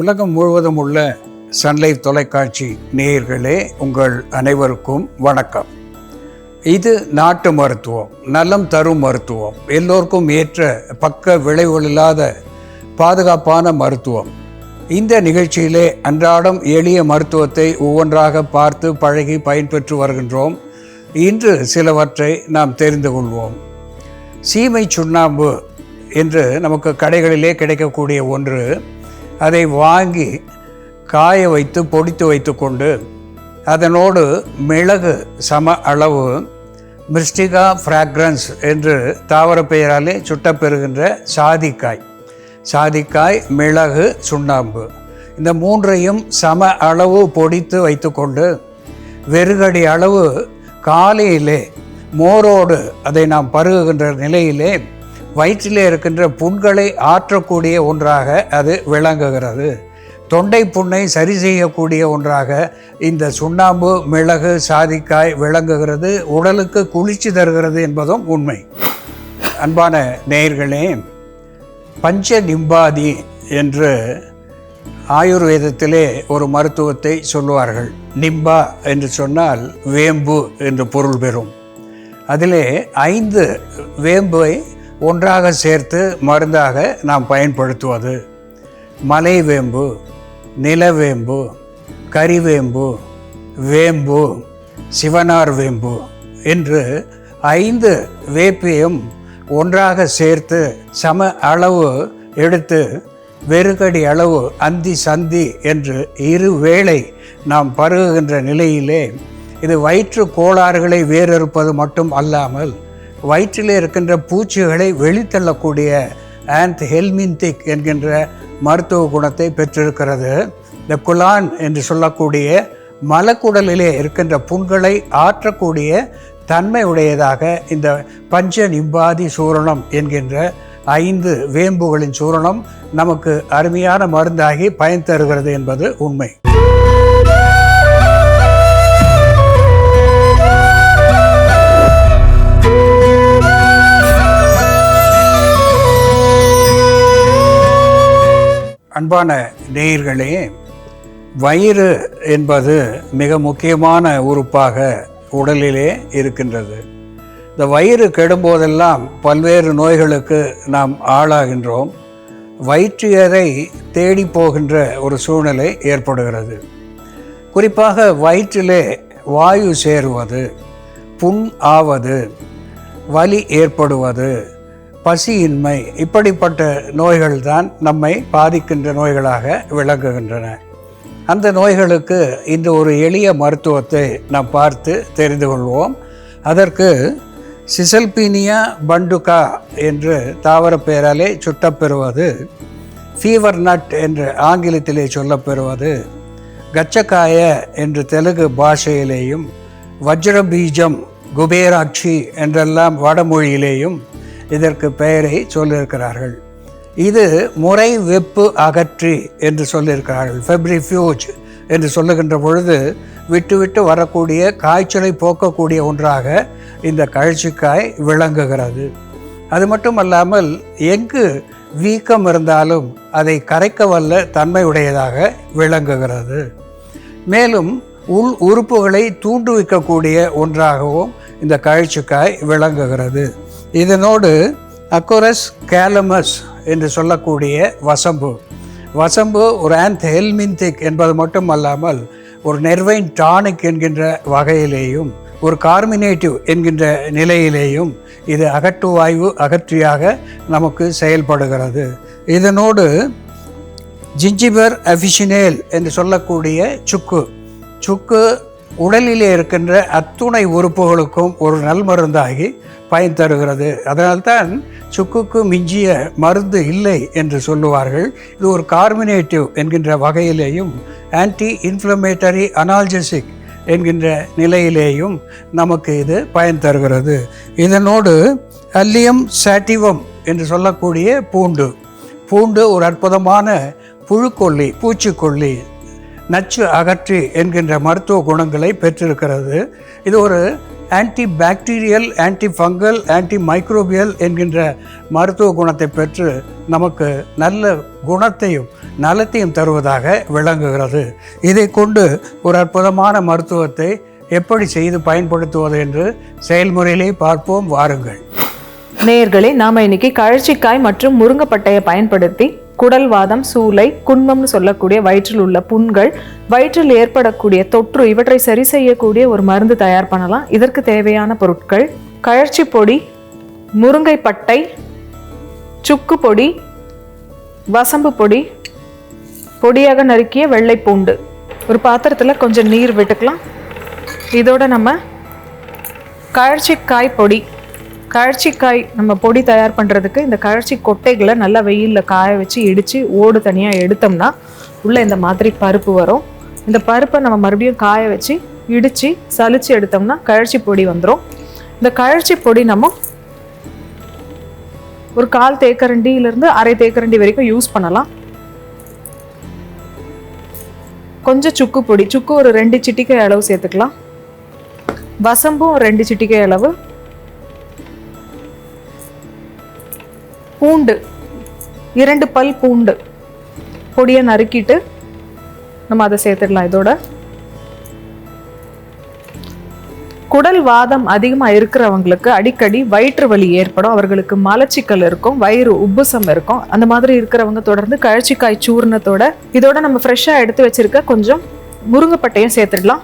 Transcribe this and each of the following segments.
உலகம் முழுவதும் உள்ள சன்லைஃப் தொலைக்காட்சி நேயர்களே உங்கள் அனைவருக்கும் வணக்கம். இது நாட்டு மருத்துவம் நலம் தரும் மருத்துவம் எல்லோருக்கும் ஏற்ற பக்க விளைவுகள் இல்லாத பாதுகாப்பான மருத்துவம். இந்த நிகழ்ச்சியிலே அன்றாடம் எளிய மருத்துவத்தை ஒவ்வொன்றாக பார்த்து பழகி பயன்பெற்று வருகின்றோம். இன்று சிலவற்றை நாம் தெரிந்து கொள்வோம். சீமை சுண்ணாம்பு என்று நமக்கு கடைகளிலே கிடைக்கக்கூடிய ஒன்று அதை வாங்கி காய வைத்து பொடித்து வைத்துக்கொண்டு அதனோடு மிளகு சம அளவு மிஸ்டிகா ஃப்ராக்ரன்ஸ் என்று தாவர பெயராலே சுட்டப்பெறுகின்ற சாதிக்காய். சாதிக்காய் மிளகு சுண்ணாம்பு. இந்த மூன்றையும் சம அளவு பொடித்து வைத்துக்கொண்டு வெறுகடி அளவு காலையிலே மோரோடு அதை நாம் பருகுகின்ற நிலையிலே வயிற்றிலே இருக்கின்ற புண்களை ஆற்றக்கூடிய ஒன்றாக அது விளங்குகிறது. தொண்டை புண்ணை சரி செய்யக்கூடிய ஒன்றாக இந்த சுண்ணாம்பு மிளகு சாதிக்காய் விளங்குகிறது. உடலுக்கு குளிர்ச்சி தருகிறது என்பதும் உண்மை. அன்பான நேயர்களே பஞ்ச நிம்பாதி என்று ஆயுர்வேதத்திலே ஒரு மருத்துவத்தை சொல்லுவார்கள். நிம்பா என்று சொன்னால் வேம்பு என்று பொருள் பெறும். அதிலே ஐந்து வேம்பை ஒன்றாக சேர்த்து மருந்தாக நாம் பயன்படுத்துவது. மலை வேம்பு நிலவேம்பு கரிவேம்பு வேம்பு சிவனார் வேம்பு என்று ஐந்து வேப்பையும் ஒன்றாக சேர்த்து சம அளவு எடுத்து வெறுகடி அளவு அந்தி சந்தி என்று இரு வேளை நாம் பருகுகின்ற நிலையிலே இது வயிற்று கோளாறுகளை வேறறுப்பது மட்டும் அல்லாமல் வயிற்றிலே இருக்கின்ற பூச்சிகளை வெளித்தள்ளக்கூடிய ஆண்ட் ஹெல்மின்திக் என்கின்ற மருத்துவ குணத்தை பெற்றிருக்கிறது. இந்த குலான் என்று சொல்லக்கூடிய மலக்குடலிலே இருக்கின்ற புண்களை ஆற்றக்கூடிய தன்மை உடையதாக இந்த பஞ்ச நிம்பாதி சூரணம் என்கின்ற ஐந்து வேம்புகளின் சூரணம் நமக்கு அருமையான மருந்தாகி பயன் தருகிறது என்பது உண்மை. அன்பான நேயர்களே வயிறு என்பது மிக முக்கியமான உறுப்பாக உடலிலே இருக்கின்றது. இந்த வயிறு கெடும்போதெல்லாம் பல்வேறு நோய்களுக்கு நாம் ஆளாகின்றோம். வயிற்றியதை தேடி போகின்ற ஒரு சூழ்நிலை ஏற்படுகிறது. குறிப்பாக வயிற்றிலே வாயு சேருவது புண் ஆவது வலி ஏற்படுவது பசியின்மை இப்படிப்பட்ட நோய்கள் தான் நம்மை பாதிக்கின்ற நோய்களாக விளங்குகின்றன. அந்த நோய்களுக்கு இந்த ஒரு எளிய மருத்துவத்தை நாம் பார்த்து தெரிந்து கொள்வோம். அதற்கு சிசல்பீனியா பண்டுகா என்று தாவர பெயராலே சுட்டப்பெறுவது ஃபீவர் நட் என்று ஆங்கிலத்திலே சொல்லப்பெறுவது கச்சக்காய என்று தெலுங்கு பாஷையிலேயும் வஜ்ரபீஜம் குபேராட்சி என்றெல்லாம் வடமொழியிலேயும் இதற்கு பெயரை சொல்லியிருக்கிறார்கள். இது முறை வெப்பு அகற்றி என்று சொல்லியிருக்கிறார்கள். ஃபெப்ரிஃப்யூஜ் என்று சொல்லுகின்ற பொழுது விட்டு விட்டு வரக்கூடிய காய்ச்சலை போக்கக்கூடிய ஒன்றாக இந்த கழிச்சிக்காய் விளங்குகிறது. அது மட்டும் அல்லாமல் எங்கு வீக்கம் இருந்தாலும் அதை கரைக்க வல்ல தன்மையுடையதாக விளங்குகிறது. மேலும் உள் உறுப்புகளை தூண்டுவிக்கக்கூடிய ஒன்றாகவும் இந்த கழிச்சிக்காய் விளங்குகிறது. இதனோடு அக்கோரஸ் கேலமஸ் என்று சொல்லக்கூடிய வசம்பு. வசம்பு ஒரு ஆன்த் ஹெல்மின்திக் என்பது மட்டும் அல்லாமல் ஒரு நெர்வைன் டானிக் என்கின்ற வகையிலேயும் ஒரு கார்மினேட்டிவ் என்கின்ற நிலையிலேயும் இது அகட்டுவாய்வு அகற்றியாக நமக்கு செயல்படுகிறது. இதனோடு ஜிஞ்சிபர் அஃபிஷினேல் என்று சொல்லக்கூடிய சுக்கு. சுக்கு உடலிலே இருக்கின்ற அத்துணை உறுப்புகளுக்கும் ஒரு நல்மருந்தாகி பயன் தருகிறது. அதனால்தான் சுக்குக்கு மிஞ்சிய மருந்து இல்லை என்று சொல்லுவார்கள். இது ஒரு கார்மினேட்டிவ் என்கின்ற வகையிலேயும் ஆன்டி இன்ஃப்ளமேட்டரி அனால்ஜெசிக் என்கின்ற நிலையிலேயும் நமக்கு இது பயன் தருகிறது. இதனோடு அல்லியம் சாட்டிவம் என்று சொல்லக்கூடிய பூண்டு பூண்டு ஒரு அற்புதமான புழுக்கொல்லி பூச்சிக்கொல்லி நச்சு அகற்றி என்கின்ற மருத்துவ குணங்களை பெற்றிருக்கிறது. இது ஒரு anti bacterial anti fungal anti microbial என்கின்ற மருத்துவ குணத்தை பெற்று நமக்கு நல்ல குணத்தையும் நலத்தையும் தருவதாக விளங்குகிறது. இதை கொண்டு ஒரு அற்புதமான மருத்துவத்தை எப்படி செய்து பயன்படுத்துவது என்று செயல்முறையிலே பார்ப்போம் வாருங்கள். நேயர்களே நாம் இன்னைக்கு கழச்சிக்காய் மற்றும் முருங்கைப்பட்டையை பயன்படுத்தி குடல் வாதம் சூளை குன்மம்னு சொல்லக்கூடிய வயிற்றில் உள்ள புண்கள் வயிற்றில் ஏற்படக்கூடிய தொற்று இவற்றை சரி செய்யக்கூடிய ஒரு மருந்து தயார் பண்ணலாம். இதற்கு தேவையான பொருட்கள் கழற்சி பொடி முருங்கை பட்டை சுக்கு பொடி வசம்பு பொடி பொடியாக நறுக்கிய வெள்ளை பூண்டு. ஒரு பாத்திரத்தில் கொஞ்சம் நீர் விட்டுக்கலாம். இதோட நம்ம கழற்சிக்காய் பொடி கழற்சிக்காய் நம்ம பொடி தயார் பண்ணுறதுக்கு இந்த கழற்சி கொட்டைகளை நல்லா வெயிலில் காய வச்சு இடித்து ஓடு தனியாக எடுத்தோம்னா உள்ளே இந்த மாதிரி பருப்பு வரும். இந்த பருப்பை நம்ம மறுபடியும் காய வச்சு இடித்து சலித்து எடுத்தோம்னா கழற்சி பொடி வந்துடும் இந்த கழற்சி பொடி நம்ம ஒரு கால் தேக்கரண்டியிலேருந்து அரை தேக்கரண்டி வரைக்கும் யூஸ் பண்ணலாம். கொஞ்சம் சுக்கு பொடி சுக்கு ஒரு ரெண்டு சிட்டிக்கை அளவு சேர்த்துக்கலாம். வசம்பும் ரெண்டு சிட்டிக்கை அளவு பூண்டு இரண்டு பல் பூண்டு பொடியை நறுக்கிட்டு நம்ம அதை சேர்த்துடலாம் இதோட. குடல் வாதம் அதிகமாக இருக்கிறவங்களுக்கு அடிக்கடி வயிற்று வலி ஏற்படும். அவர்களுக்கு மலச்சிக்கல் இருக்கும் வயிறு உப்புசம் இருக்கும். அந்த மாதிரி இருக்கிறவங்க தொடர்ந்து கழச்சிக்காய் சூர்ணத்தோட இதோட நம்ம ஃப்ரெஷ்ஷாக எடுத்து வச்சிருக்க கொஞ்சம் முருங்கைப்பட்டையும் சேர்த்துடலாம்.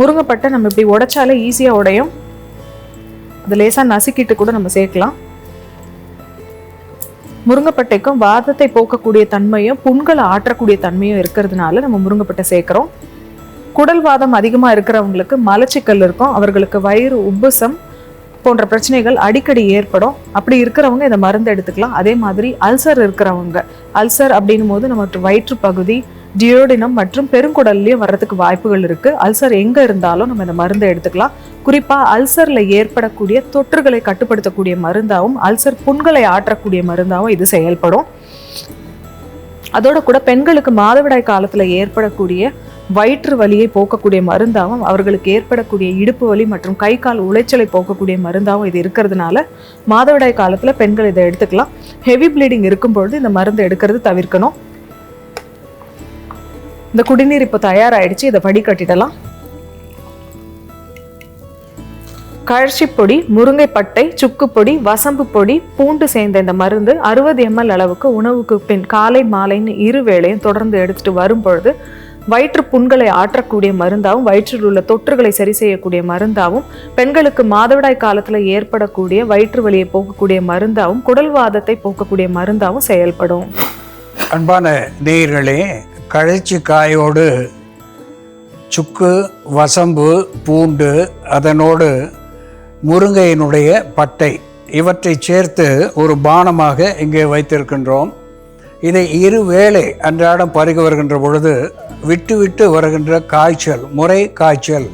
முருங்கைப்பட்டை நம்ம இப்படி உடைச்சாலே ஈஸியாக உடையும். அது லேசாக நசுக்கிட்டு கூட நம்ம சேர்க்கலாம். முருங்கைப்பட்டைக்கும் வாதத்தை போக்கக்கூடிய தன்மையும் புண்களை ஆற்றக்கூடிய தன்மையும் இருக்கிறதுனால நம்ம முருங்கைப்பட்டை சேர்க்குறோம். குடல் வாதம் அதிகமாக இருக்கிறவங்களுக்கு மலச்சிக்கல் இருக்கும். அவர்களுக்கு வயிறு உப்புசம் போன்ற பிரச்சனைகள் அடிக்கடி ஏற்படும். அப்படி இருக்கிறவங்க இந்த மருந்து எடுத்துக்கலாம். அதே மாதிரி அல்சர் இருக்கிறவங்க. அல்சர் அப்படின்னும் போது நம்ம வயிற்று பகுதி டியோடினம் மற்றும் பெருங்குடல்லையும் வர்றதுக்கு வாய்ப்புகள் இருக்குது அல்சர் எங்கே இருந்தாலும் நம்ம இந்த மருந்தை எடுத்துக்கலாம். குறிப்பாக அல்சரில் ஏற்படக்கூடிய தொற்றுகளை கட்டுப்படுத்தக்கூடிய மருந்தாகவும் அல்சர் புண்களை ஆற்றக்கூடிய மருந்தாகவும் இது செயல்படும். அதோட கூட பெண்களுக்கு மாதவிடாய் காலத்தில் ஏற்படக்கூடிய வயிற்று வலியை போக்கக்கூடிய மருந்தாகவும் அவர்களுக்கு ஏற்படக்கூடிய இடுப்பு வலி மற்றும் கை கால் உளைச்சலை போக்கக்கூடிய மருந்தாகவும் இது இருக்கிறதுனால மாதவிடாய் காலத்தில் பெண்கள் இதை எடுத்துக்கலாம். ஹெவி ப்ளீடிங் இருக்கும் பொழுது இந்த மருந்து எடுக்கிறது தவிர்க்கணும். இந்த குடிநீர் இப்போ தயாராயிடுச்சு இதை வடிகட்டிடலாம். கழற்சி பொடி முருங்கைப்பட்டை சுக்கு பொடி வசம்பு பொடி பூண்டு சேர்ந்த இந்த மருந்து அறுபது எம்எல் அளவுக்கு உணவுக்கு பின் காலை மாலைன்னு இரு வேளையும் தொடர்ந்து எடுத்துட்டு வரும் பொழுது வயிற்று புண்களை ஆற்றக்கூடிய மருந்தாகவும் வயிற்றில் உள்ள தொற்றுகளை சரி செய்யக்கூடிய மருந்தாகவும் பெண்களுக்கு மாதவிடாய் காலத்துல ஏற்படக்கூடிய வயிற்று வலியை போக்கக்கூடிய மருந்தாகவும் குடல் வாதத்தை போக்கக்கூடிய மருந்தாகவும் செயல்படும். அன்பான நேயர்களே கழைச்சி காயோடு சுக்கு வசம்பு பூண்டு அதனோடு முருங்கையினுடைய பட்டை. இவற்றை சேர்த்து ஒரு பானமாக இங்கே வைத்திருக்கின்றோம். இதை இரு வேளை அன்றாடம் பருகி வருகின்ற பொழுது விட்டு விட்டு வருகின்ற காய்ச்சல் முறை காய்ச்சல்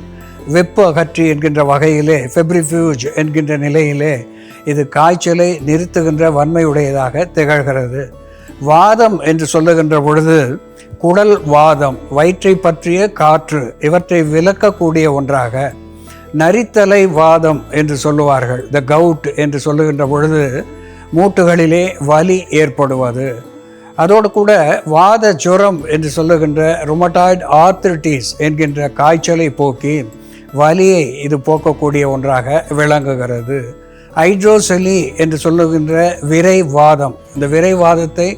வெப்ப அகற்றி என்கின்ற வகையிலே ஃபெப்ரிஃபியூஜ் என்கின்ற நிலையிலே இது காய்ச்சலை நிறுத்துகின்ற வன்மையுடையதாக திகழ்கிறது. வாதம் என்று சொல்லுகின்ற பொழுது குடல் வாதம் வயிற்றை பற்றிய காற்று இவற்றை விளக்கக்கூடிய ஒன்றாக நரித்தலை வாதம் என்று சொல்லுவார்கள். த கவுட் என்று சொல்லுகின்ற பொழுது மூட்டுகளிலே வலி ஏற்படுவது. அதோடு கூட வாத ஜுரம் என்று சொல்லுகின்ற ருமட்டாய்டு ஆர்த்திரிட்டிஸ் என்கின்ற காய்ச்சலை போக்கி வலியை இது போக்கக்கூடிய ஒன்றாக விளங்குகிறது. ஹைட்ரோசெலி என்று சொல்லுகின்ற விரைவாதம். இந்த விரைவாதத்தை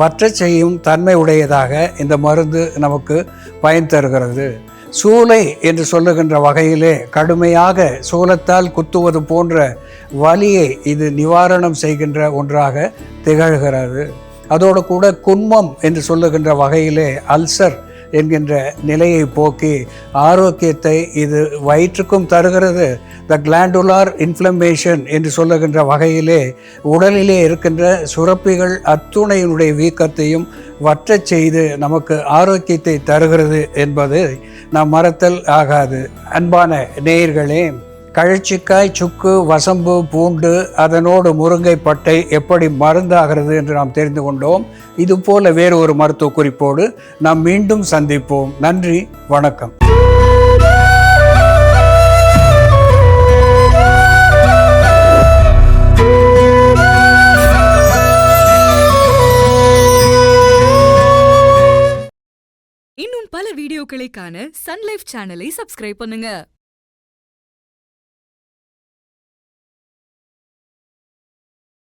வற்ற செய்யும் தன்மை உடையதாக இந்த மருந்து நமக்கு பயன் தருகிறது. சூளை என்று சொல்லுகின்ற வகையிலே கடுமையாக சூலத்தால் குத்துவது போன்ற வலியை இது நிவாரணம் செய்கின்ற ஒன்றாக திகழ்கிறது. அதோடு கூட குன்மம் என்று சொல்லுகின்ற வகையிலே அல்சர் என்கின்ற நிலையை போக்கி ஆரோக்கியத்தை இது வயிற்றுக்கும் தருகிறது. த கிளாண்டுலார் இன்ஃப்ளமேஷன் என்று சொல்லுகின்ற வகையிலே உடலிலே இருக்கின்ற சுரப்பிகள் அத்துணையினுடைய வீக்கத்தையும் வற்றச் செய்து நமக்கு ஆரோக்கியத்தை தருகிறது என்பது நாம் மறத்தல் ஆகாது. அன்பான நேயர்களே கழிச்சிக்காய் சுக்கு வசம்பு பூண்டு அதனோடு முருங்கை பட்டை எப்படி மருந்தாகிறது என்று நாம் தெரிந்து கொண்டோம். இதுபோல வேறு ஒரு மருத்துவ குறிப்போடு நாம் மீண்டும் சந்திப்போம். நன்றி வணக்கம். இன்னும் பல வீடியோக்களை சன்லைஃப் சேனலை சப்ஸ்கிரைப் பண்ணுங்க.